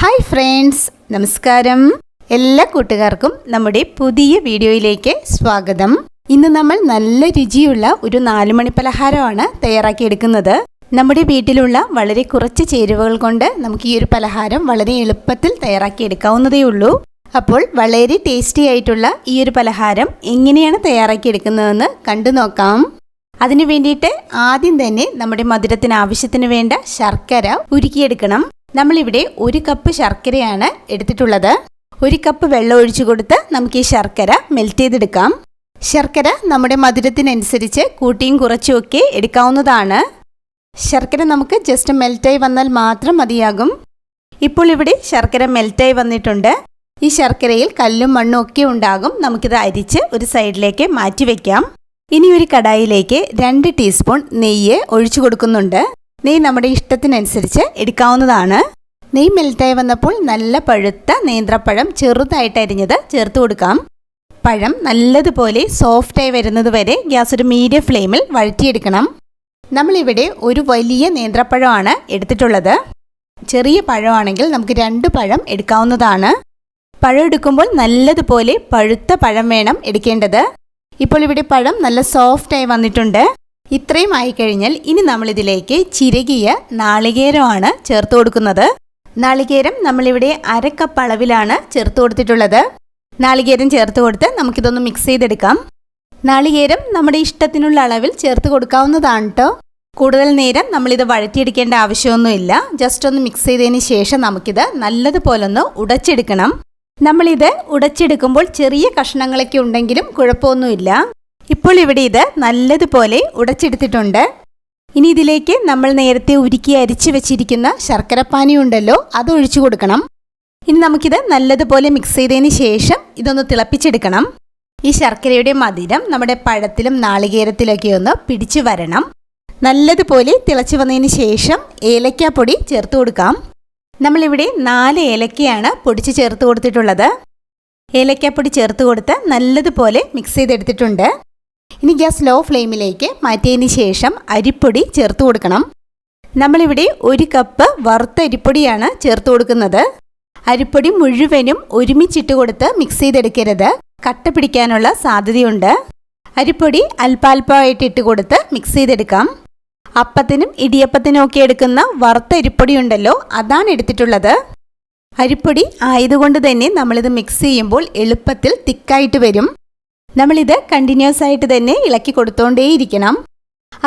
Hi friends നമസ്കാരം. എല്ലാ കൂട്ടുകാർക്കും നമ്മുടെ പുതിയ വീഡിയോയിലേക്ക് സ്വാഗതം. ഇന്ന് നമ്മൾ നല്ല രുചിയുള്ള ഒരു നാലുമണി പലഹാരമാണ് തയ്യാറാക്കിയെടുക്കുന്നത് നമ്മുടെ വീട്ടിലുള്ള വളരെ കുറച്ച് ചേരുവകൾ കൊണ്ട് നമുക്ക് ഈ ഒരു പലഹാരം വളരെ എളുപ്പത്തിൽ തയ്യാറാക്കിയെടുക്കാവുന്നതേ ഉള്ളൂ. അപ്പോൾ വളരെ ടേസ്റ്റി ആയിട്ടുള്ള ഈ ഒരു പലഹാരം എങ്ങനെയാണ് തയ്യാറാക്കിയെടുക്കുന്നതെന്ന് കണ്ടു നോക്കാം. അതിനു വേണ്ടിയിട്ട് ആദ്യം തന്നെ നമ്മുടെ മധുരത്തിന് ആവശ്യത്തിന് വേണ്ട ശർക്കര ഉരുക്കിയെടുക്കണം. നമ്മളിവിടെ ഒരു കപ്പ് ശർക്കരയാണ് എടുത്തിട്ടുള്ളത്. ഒരു കപ്പ് വെള്ളം ഒഴിച്ചു കൊടുത്ത് നമുക്ക് ഈ ശർക്കര മെൽറ്റ് ചെയ്തെടുക്കാം. ശർക്കര നമ്മുടെ മധുരത്തിനനുസരിച്ച് കൂട്ടിയും കുറച്ചും ഒക്കെ എടുക്കാവുന്നതാണ്. ശർക്കര നമുക്ക് ജസ്റ്റ് മെൽറ്റായി വന്നാൽ മാത്രം മതിയാകും. ഇപ്പോൾ ഇവിടെ ശർക്കര മെൽറ്റായി വന്നിട്ടുണ്ട്. ഈ ശർക്കരയിൽ കല്ലും മണ്ണും ഒക്കെ ഉണ്ടാകും. നമുക്കിത് അരിച്ച് ഒരു സൈഡിലേക്ക് മാറ്റി വെക്കാം. ഇനി ഒരു കടായിലേക്ക് രണ്ട് ടീസ്പൂൺ നെയ്യ് ഒഴിച്ചു കൊടുക്കുന്നുണ്ട്. നെയ്യ് നമ്മുടെ ഇഷ്ടത്തിനനുസരിച്ച് എടുക്കാവുന്നതാണ്. നെയ് മെൽറ്റായി വന്നപ്പോൾ നല്ല പഴുത്ത നേന്ത്രപ്പഴം ചെറുതായിട്ട് അരിഞ്ഞത് ചേർത്ത് കൊടുക്കാം. പഴം നല്ലതുപോലെ സോഫ്റ്റായി വരുന്നത് വരെ ഗ്യാസ് ഒരു മീഡിയം ഫ്ലെയിമിൽ വഴറ്റിയെടുക്കണം. നമ്മളിവിടെ ഒരു വലിയ നേന്ത്രപ്പഴമാണ് എടുത്തിട്ടുള്ളത്. ചെറിയ പഴമാണെങ്കിൽ നമുക്ക് രണ്ട് പഴം എടുക്കാവുന്നതാണ്. പഴം എടുക്കുമ്പോൾ നല്ലതുപോലെ പഴുത്ത പഴം വേണം എടുക്കേണ്ടത്. ഇപ്പോൾ ഇവിടെ പഴം നല്ല സോഫ്റ്റായി വന്നിട്ടുണ്ട്. ഇത്രയും ആയിക്കഴിഞ്ഞാൽ ഇനി നമ്മളിതിലേക്ക് ചിരകിയ നാളികേരമാണ് ചേർത്ത് കൊടുക്കുന്നത്. നാളികേരം നമ്മളിവിടെ അരക്കപ്പ് അളവിലാണ് ചേർത്ത് കൊടുത്തിട്ടുള്ളത്. നാളികേരം ചേർത്ത് കൊടുത്ത് നമുക്കിതൊന്ന് മിക്സ് ചെയ്തെടുക്കാം. നാളികേരം നമ്മുടെ ഇഷ്ടത്തിനുള്ള അളവിൽ ചേർത്ത് കൊടുക്കാവുന്നതാണ് കേട്ടോ കൂടുതൽ നേരം നമ്മളിത് വഴറ്റിയെടുക്കേണ്ട ആവശ്യമൊന്നുമില്ല. ജസ്റ്റ് ഒന്ന് മിക്സ് ചെയ്തതിന് ശേഷം നമുക്കിത് നല്ലതുപോലെ ഒന്ന് ഉടച്ചെടുക്കണം. നമ്മളിത് ഉടച്ചെടുക്കുമ്പോൾ ചെറിയ കഷ്ണങ്ങളൊക്കെ ഉണ്ടെങ്കിലും കുഴപ്പമൊന്നുമില്ല. ഇപ്പോൾ ഇവിടെ ഇത് നല്ലതുപോലെ ഉടച്ചെടുത്തിട്ടുണ്ട്. ഇനി ഇതിലേക്ക് നമ്മൾ നേരത്തെ ഉരുക്കി അരിച്ചു വെച്ചിരിക്കുന്ന ശർക്കരപ്പാനി ഉണ്ടല്ലോ അത് ഒഴിച്ചു കൊടുക്കണം. ഇനി നമുക്കിത് നല്ലതുപോലെ മിക്സ് ചെയ്തതിന് ശേഷം ഇതൊന്ന് തിളപ്പിച്ചെടുക്കണം. ഈ ശർക്കരയുടെ മധുരം നമ്മുടെ പഴത്തിലും നാളികേരത്തിലൊക്കെ ഒന്ന് പിടിച്ചു വരണം. നല്ലതുപോലെ തിളച്ചു വന്നതിന് ശേഷം ഏലക്കാപ്പൊടി ചേർത്ത് കൊടുക്കാം. നമ്മളിവിടെ നാല് ഏലക്കയാണ് പൊടിച്ച് ചേർത്ത് കൊടുത്തിട്ടുള്ളത്. ഏലക്കാപ്പൊടി ചേർത്ത് കൊടുത്ത് നല്ലതുപോലെ മിക്സ് ചെയ്തെടുത്തിട്ടുണ്ട്. ഇനി ഗ്യാസ് ലോ ഫ്ലെയിമിലേക്ക് മാറ്റിയതിന് ശേഷം അരിപ്പൊടി ചേർത്ത് കൊടുക്കണം. നമ്മളിവിടെ ഒരു കപ്പ് വറുത്ത അരിപ്പൊടിയാണ് ചേർത്ത് കൊടുക്കുന്നത്. അരിപ്പൊടി മുഴുവനും ഒരുമിച്ചിട്ട് കൊടുത്ത് മിക്സ് ചെയ്തെടുക്കരുത്. കട്ട പിടിക്കാനുള്ള സാധ്യതയുണ്ട്. അരിപ്പൊടി അല്പാൽപമായിട്ട് ഇട്ട് കൊടുത്ത് മിക്സ് ചെയ്തെടുക്കാം. അപ്പത്തിനും ഇടിയപ്പത്തിനും ഒക്കെ എടുക്കുന്ന വറുത്ത അരിപ്പൊടി ഉണ്ടല്ലോ അതാണ് എടുത്തിട്ടുള്ളത്. അരിപ്പൊടി ആയതുകൊണ്ട് തന്നെ നമ്മളിത് മിക്സ് ചെയ്യുമ്പോൾ എളുപ്പത്തിൽ തിക്കായിട്ട് വരും. നമ്മളിത് കണ്ടിന്യൂസ് ആയിട്ട് തന്നെ ഇളക്കി കൊടുത്തോണ്ടേയിരിക്കണം.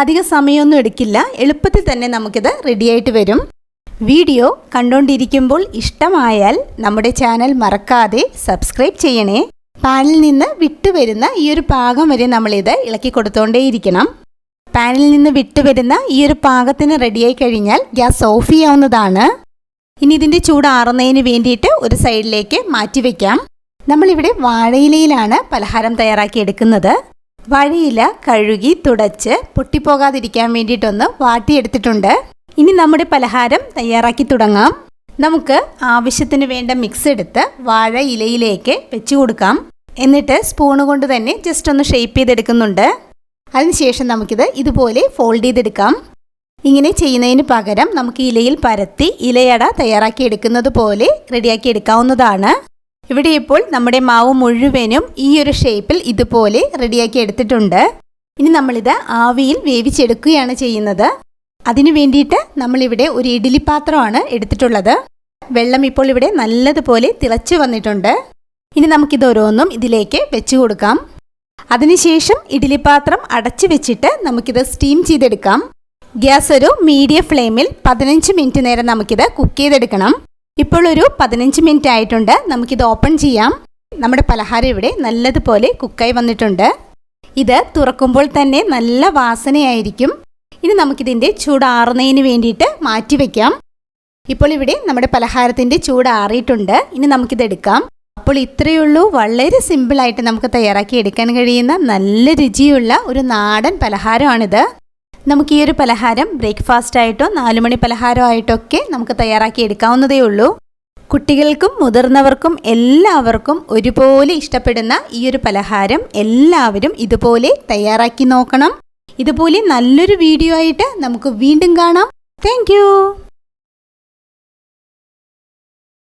അധിക സമയമൊന്നും എടുക്കില്ല. എളുപ്പത്തിൽ തന്നെ നമുക്കിത് റെഡിയായിട്ട് വരും. വീഡിയോ കണ്ടുകൊണ്ടിരിക്കുമ്പോൾ ഇഷ്ടമായാൽ നമ്മുടെ ചാനൽ മറക്കാതെ സബ്സ്ക്രൈബ് ചെയ്യണേ. പാനിൽ നിന്ന് വിട്ടുവരുന്ന ഈ ഒരു പാകം വരെ നമ്മളിത് ഇളക്കി കൊടുത്തോണ്ടേയിരിക്കണം. പാനിൽ നിന്ന് വിട്ടുവരുന്ന ഈ ഒരു പാകത്തിന് റെഡിയായി കഴിഞ്ഞാൽ ഗ്യാസ് ഓഫ് ചെയ്യാവുന്നതാണ്. ഇനി ഇതിന്റെ ചൂടാറുന്നതിന് വേണ്ടിയിട്ട് ഒരു സൈഡിലേക്ക് മാറ്റി വയ്ക്കാം നമ്മളിവിടെ വാഴയിലയിലാണ് പലഹാരം തയ്യാറാക്കി എടുക്കുന്നത്. വാഴയില കഴുകി തുടച്ച് പൊട്ടിപ്പോകാതിരിക്കാൻ വേണ്ടിയിട്ടൊന്ന് വാട്ടിയെടുത്തിട്ടുണ്ട്. ഇനി നമ്മുടെ പലഹാരം തയ്യാറാക്കി തുടങ്ങാം. നമുക്ക് ആവശ്യത്തിന് വേണ്ട മിക്സ് എടുത്ത് വാഴ ഇലയിലേക്ക് വെച്ചു കൊടുക്കാം. എന്നിട്ട് സ്പൂണ് കൊണ്ട് തന്നെ ജസ്റ്റ് ഒന്ന് ഷേപ്പ് ചെയ്തെടുക്കുന്നുണ്ട്. അതിനുശേഷം നമുക്കിത് ഇതുപോലെ ഫോൾഡ് ചെയ്തെടുക്കാം. ഇങ്ങനെ ചെയ്യുന്നതിന് പകരം നമുക്ക് ഇലയിൽ പരത്തി ഇലയട തയ്യാറാക്കി എടുക്കുന്നത് പോലെ റെഡിയാക്കി എടുക്കാവുന്നതാണ്. ഇവിടെ ഇപ്പോൾ നമ്മുടെ മാവ് മുഴുവനും ഈ ഒരു ഷേപ്പിൽ ഇതുപോലെ റെഡിയാക്കി എടുത്തിട്ടുണ്ട്. ഇനി നമ്മളിത് ആവിയിൽ വേവിച്ചെടുക്കുകയാണ് ചെയ്യുന്നത്. അതിനു വേണ്ടിയിട്ട് നമ്മളിവിടെ ഒരു ഇഡ്ഡലി പാത്രമാണ് എടുത്തിട്ടുള്ളത്. വെള്ളം ഇപ്പോൾ ഇവിടെ നല്ലതുപോലെ തിളച്ചു വന്നിട്ടുണ്ട്. ഇനി നമുക്കിത് ഓരോന്നും ഇതിലേക്ക് വെച്ചു കൊടുക്കാം. അതിനുശേഷം ഇഡ്ഡലി പാത്രം അടച്ചു വെച്ചിട്ട് നമുക്കിത് സ്റ്റീം ചെയ്തെടുക്കാം. ഗ്യാസ് ഒരു മീഡിയം ഫ്ലെയിമിൽ പതിനഞ്ച് മിനിറ്റ് നേരം നമുക്കിത് കുക്ക് ചെയ്തെടുക്കണം. ഇപ്പോൾ ഒരു പതിനഞ്ച് മിനിറ്റ് ആയിട്ടുണ്ട്. നമുക്കിത് ഓപ്പൺ ചെയ്യാം. നമ്മുടെ പലഹാരം ഇവിടെ നല്ലതുപോലെ കുക്കായി വന്നിട്ടുണ്ട്. ഇത് തുറക്കുമ്പോൾ തന്നെ നല്ല വാസനയായിരിക്കും. ഇനി നമുക്കിതിന്റെ ചൂടാറുന്നതിന് വേണ്ടിയിട്ട് മാറ്റി വയ്ക്കാം ഇപ്പോൾ ഇവിടെ നമ്മുടെ പലഹാരത്തിന്റെ ചൂടാറിയിട്ടുണ്ട് ഇനി നമുക്കിത് എടുക്കാം. അപ്പോൾ ഇത്രയേ ഉള്ളൂ. വളരെ സിമ്പിളായിട്ട് നമുക്ക് തയ്യാറാക്കി എടുക്കാൻ കഴിയുന്ന നല്ല രുചിയുള്ള ഒരു നാടൻ പലഹാരമാണിത്. നമുക്ക് ഈ ഒരു പലഹാരം ബ്രേക്ക്ഫാസ്റ്റ് ആയിട്ടോ നാലുമണി പലഹാരമായിട്ടോ ഒക്കെ നമുക്ക് തയ്യാറാക്കി എടുക്കാവുന്നതേ ഉള്ളൂ. കുട്ടികൾക്കും മുതിർന്നവർക്കും എല്ലാവർക്കും ഒരുപോലെ ഇഷ്ടപ്പെടുന്ന ഈ ഒരു പലഹാരം എല്ലാവരും ഇതുപോലെ തയ്യാറാക്കി നോക്കണം. ഇതുപോലെ നല്ലൊരു വീഡിയോ ആയിട്ട് നമുക്ക് വീണ്ടും കാണാം. താങ്ക്